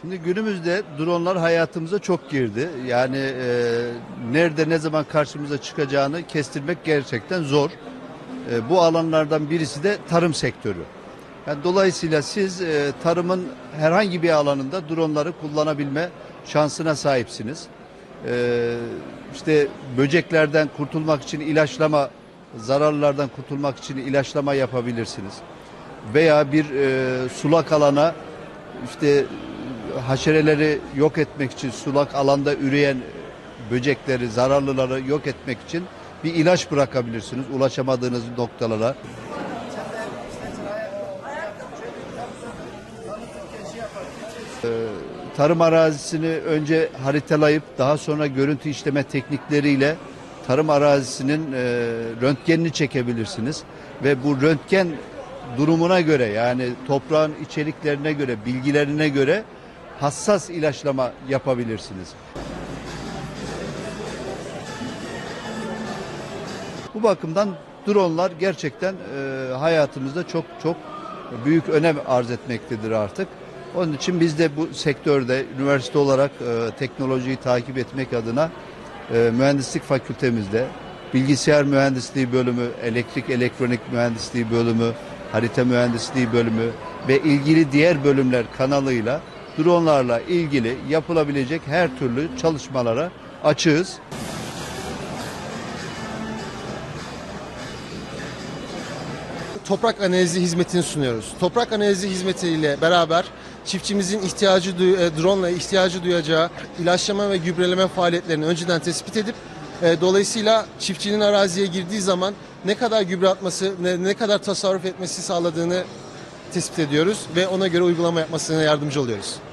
Şimdi günümüzde dronlar hayatımıza çok girdi. Yani e, nerede ne zaman karşımıza çıkacağını kestirmek gerçekten zor. E, bu alanlardan birisi de tarım sektörü. Yani dolayısıyla siz e, tarımın herhangi bir alanında dronları kullanabilme şansına sahipsiniz. E, işte böceklerden kurtulmak için ilaçlama, zararlardan kurtulmak için ilaçlama yapabilirsiniz. Veya bir e, sulak alana işte haşereleri yok etmek için sulak alanda üreyen böcekleri, zararlıları yok etmek için bir ilaç bırakabilirsiniz ulaşamadığınız noktalara. tarım arazisini önce haritalayıp daha sonra görüntü işleme teknikleriyle tarım arazisinin e, röntgenini çekebilirsiniz ve bu röntgen durumuna göre yani toprağın içeriklerine göre, bilgilerine göre hassas ilaçlama yapabilirsiniz. Bu bakımdan dronlar gerçekten e, hayatımızda çok çok büyük önem arz etmektedir artık. Onun için biz de bu sektörde üniversite olarak e, teknolojiyi takip etmek adına e, mühendislik fakültemizde bilgisayar mühendisliği bölümü, elektrik elektronik mühendisliği bölümü, harita mühendisliği bölümü ve ilgili diğer bölümler kanalıyla dronlarla ilgili yapılabilecek her türlü çalışmalara açığız. toprak analizi hizmetini sunuyoruz. Toprak analizi hizmetiyle beraber çiftçimizin ihtiyacı e, drone ile ihtiyacı duyacağı ilaçlama ve gübreleme faaliyetlerini önceden tespit edip e, dolayısıyla çiftçinin araziye girdiği zaman ne kadar gübre atması, ne, ne kadar tasarruf etmesi sağladığını tespit ediyoruz ve ona göre uygulama yapmasına yardımcı oluyoruz.